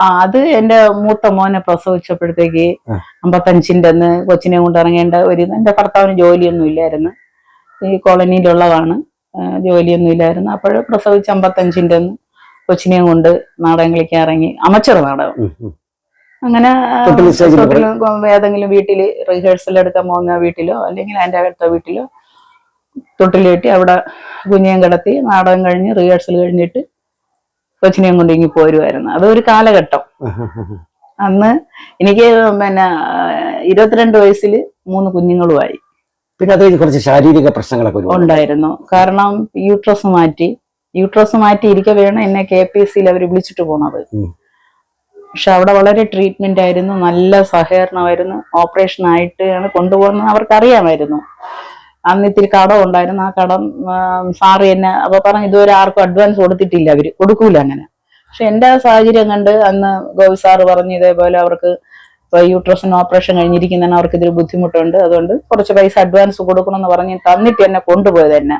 ആ അത് എന്റെ മൂത്ത മോനെ പ്രസവിച്ചപ്പോഴത്തേക്ക്. അമ്പത്തഞ്ചിന്റെ അന്ന് കൊച്ചിനെ കൊണ്ട് ഇറങ്ങേണ്ട ഒരു എന്റെ ഭർത്താവിന് ജോലിയൊന്നും ഇല്ലായിരുന്നു. ഈ കോളനിയിലുള്ളതാണ്. ജോലിയൊന്നും ഇല്ലായിരുന്നു. അപ്പോൾ പ്രസവിച്ച് അമ്പത്തഞ്ചിന്റെ അന്ന് കൊച്ചിനെയും കൊണ്ട് നാടകം കളിക്കാൻ ഇറങ്ങി. അമച്ചർ നാടകം. അങ്ങനെ ഏതെങ്കിലും വീട്ടിൽ റിഹേഴ്സൽ എടുക്കാൻ പോകുന്ന വീട്ടിലോ അല്ലെങ്കിൽ എന്റെ അടുത്ത വീട്ടിലോ തൊട്ടിൽ കെട്ടി അവിടെ കുഞ്ഞേം കിടത്തി നാടകം കഴിഞ്ഞ് റിഹേഴ്സൽ കഴിഞ്ഞിട്ട് കൊച്ചിനെയും കൊണ്ട് ഇങ്ങി പോരുമായിരുന്നു അതൊരു കാലഘട്ടം. അന്ന് എനിക്ക് പിന്നെ ഇരുപത്തിരണ്ട് വയസ്സിൽ മൂന്ന് കുഞ്ഞുങ്ങളുമായി. പിന്നെ അത് കുറച്ച് ശാരീരിക പ്രശ്നങ്ങളൊക്കെ ഉണ്ടായിരുന്നു. കാരണം യൂട്രസ് മാറ്റി യൂട്രസ് മാറ്റി ഇരിക്കെ വേണം എന്നെ കെ പി എസ് സിയിൽ അവർ വിളിച്ചിട്ട് പോണത്. പക്ഷെ അവിടെ വളരെ ട്രീറ്റ്മെന്റ് ആയിരുന്നു നല്ല സഹകരണമായിരുന്നു. ഓപ്പറേഷൻ ആയിട്ടാണ് കൊണ്ടുപോകുന്നത് അവർക്ക് അറിയാമായിരുന്നു അന്ന് ഇത്തിരി കടം ഉണ്ടായിരുന്നു. ആ കടം സാറ് എന്നെ അപ്പൊ പറഞ്ഞു ഇതുവരെ ആർക്കും അഡ്വാൻസ് കൊടുത്തിട്ടില്ല അവർ. കൊടുക്കൂല അങ്ങനെ. പക്ഷെ എന്റെ സാഹചര്യം കണ്ട് അന്ന് ഗോവി സാറ് പറഞ്ഞു ഇതേപോലെ അവർക്ക് യൂട്രസിന് ഓപ്പറേഷൻ കഴിഞ്ഞിരിക്കുന്നതിന് അവർക്ക് ഇതിൽ ബുദ്ധിമുട്ടുണ്ട്. അതുകൊണ്ട് കുറച്ച് പൈസ അഡ്വാൻസ് കൊടുക്കണം എന്ന് പറഞ്ഞ് തന്നിട്ട് എന്നെ കൊണ്ടുപോയത് എന്നെ.